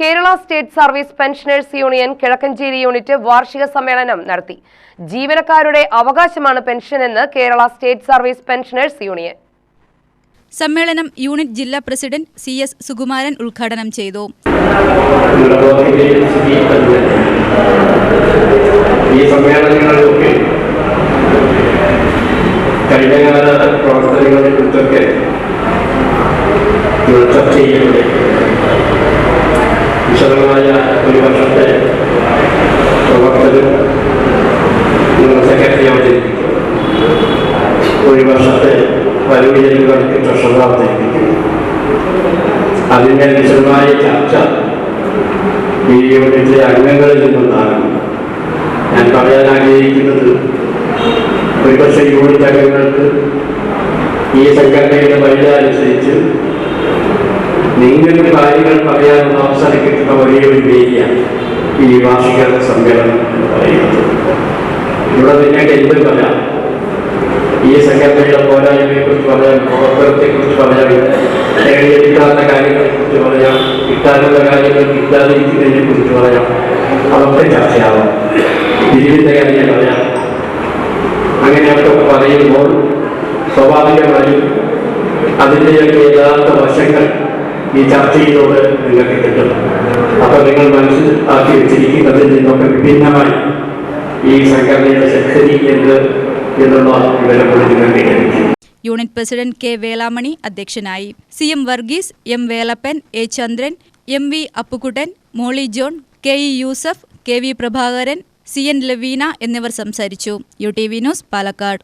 Kerala state service pensioners union Kizhakkanchery unit വാർഷിക സമ്മേളനം നടത്തി. ജീവനക്കാരുടെ അവകാശമാണ് പെൻഷൻ എന്ന് Kerala state service pensioners union. സമ്മേളനം യൂണിറ്റ് ജില്ലാ പ്രസിഡന്റ് സി എസ് സുകുമാരൻ ഉദ്ഘാടനം ചെയ്തു. ഈ സമ്മേളനങ്ങളിലൊക്കെ കഴിഞ്ഞകാല പ്രവർത്തനങ്ങളെ കുറിച്ചൊക്കെ ചർച്ച ചെയ്യപ്പെടും. വിശദമായ ഒരു വർഷത്തെ പ്രവർത്തനം സെക്രട്ടറി അവതരിപ്പിക്കും ഒരു വർഷത്തെ വരവിയലുകൾക്ക് ട്രഷറർ അവതരിപ്പിക്കും അതിന്റെ വിശദമായ ചർച്ച ഈ യൂണിറ്റിലെ അംഗങ്ങളിൽ നിന്നുണ്ടാകും ഞാൻ പറയാൻ ആഗ്രഹിക്കുന്നത് ഒരുപക്ഷെ യൂണിറ്റ് അംഗങ്ങൾക്ക് ഈ സംഘടനയുടെ വഴി അനുസരിച്ച് നിങ്ങൾക്ക് കാര്യങ്ങൾ പറയാനുള്ള അവസരം കിട്ടുന്ന ഒരേ ഒരു വേദിയാണ് ഈ വാർഷിക സമ്മേളനം എന്ന് പറയുന്നത്. ഇവിടെ നിങ്ങൾക്ക് എന്ത് പറയാം. ഈ സംഘടനയുടെ പോരായ്മയെ കുറിച്ച് പറയാം പ്രവർത്തനത്തെ കുറിച്ച് പറയാം നേടിയെടുക്കാത്ത കാര്യങ്ങളെ കുറിച്ച് പറയാം കിട്ടാനുള്ള കാര്യങ്ങൾ കിട്ടാതിരിക്കുന്നതിനെ കുറിച്ച് പറയാം. അതൊക്കെ ചർച്ചയാവാം. ജീവിത കാര്യം പറയാം? അങ്ങനെയൊക്കെ പറയുമ്പോൾ സ്വാഭാവികമായും അതിന്റെയൊക്കെ യഥാർത്ഥ വശങ്ങൾ ഈ ചർച്ചയിലൂടെ നിങ്ങൾക്ക് കിട്ടും അപ്പൊ നിങ്ങൾ മനസ്സിൽ ആക്കി വെച്ചിരിക്കുന്നതിൽ നിന്നൊക്കെ വിഭിന്നമായി ഈ സംഘടനയുടെ ശക്തി എന്ത് എന്നുള്ള വിവരം കൂടി നിങ്ങൾക്ക് ലഭിക്കും. യൂണിറ്റ് പ്രസിഡന്റ് കെ വേലാമണി അധ്യക്ഷനായി. C M Varghese M Velappan A Chandran M V Appukuttan Molly John K E Yusuf K V Prabhakaran C N Laveena എന്നിവർ സംസാരിച്ചു. U T V news Palakkad.